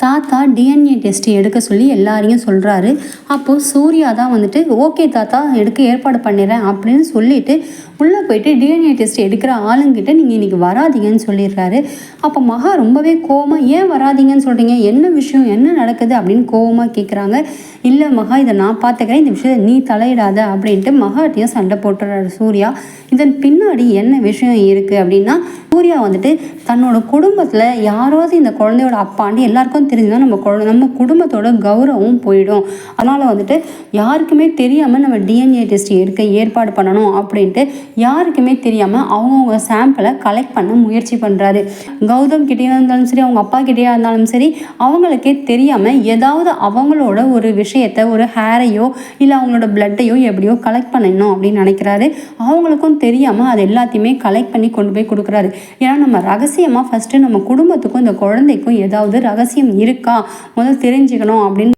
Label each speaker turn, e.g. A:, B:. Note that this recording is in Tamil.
A: தாத்தா டிஎன்ஏ டெஸ்ட் எடுக்க சொல்லி எல்லாரையும் சொல்கிறாரு அப்போது சூர்யா தான் வந்துட்டு ஓகே தாத்தா எடுக்க ஏற்பாடு பண்ணிடுறேன் அப்படின்னு சொல்லிட்டு உள்ளே போயிட்டு டிஎன்ஏ டெஸ்ட் எடுக்கிற ஆளுங்கிட்ட நீங்கள் இன்றைக்கி வராதீங்கன்னு சொல்லிடுறாரு. அப்போ மகா ரொம்பவே கோவமாக ஏன் வராதீங்கன்னு சொல்கிறீங்க என்ன விஷயம்? என்ன நடக்குது? அப்படின்னு கோவமாக கேட்குறாங்க இல்லை மகா இதை நான் பார்த்துக்கிறேன் இந்த விஷயத்தை நீ தலையிடாத அப்படின்ட்டு மகாட்டையும் சண்டை போட்டுறாரு சூர்யா. இதன் பின்னாடி என்ன விஷயம் இருக்குது அப்படின்னா சூர்யா வந்துட்டு தன்னோட குடும்பத்தில் யாராவது இந்த குழந்தையோட அப்பாண்டு எல்லாருக்கும் தெரிஞ்சுதான் நம்ம குழ நம்ம குடும்பத்தோட கௌரவம் போயிடும். அதனால் வந்துட்டு யாருக்குமே தெரியாமல் நம்ம டிஎன்ஏ டெஸ்ட் எடுக்க ஏற்பாடு பண்ணணும் அப்படின்ட்டு யாருக்குமே தெரியாமல் அவங்கவுங்க சாம்பிளை கலெக்ட் பண்ண முயற்சி பண்ணுறாரு கௌதம் கிட்டேயா இருந்தாலும் சரி அவங்க அப்பா கிட்டேயா இருந்தாலும் சரி அவங்களுக்கே தெரியாமல் ஏதாவது அவங்களோட ஒரு விஷயத்த ஒரு ஹேரையோ இல்லை அவங்களோட பிளட்டையோ எப்படியோ கலெக்ட் பண்ணணும் அப்படின்னு நினைக்கிறாரு. அவங்களுக்கும் தெரியாமல் அது எல்லாத்தையுமே கலெக்ட் பண்ணி கொண்டு போய் கொடுக்குறாரு. ஏன்னா நம்ம ரகசியமாக ஃபஸ்ட்டு நம்ம குடும்பத்துக்கும் இந்த குழந்தைக்கும் ஏதாவது ரகசியம் இருக்கா? முதல் தெரிஞ்சுக்கணும் அப்படின்னு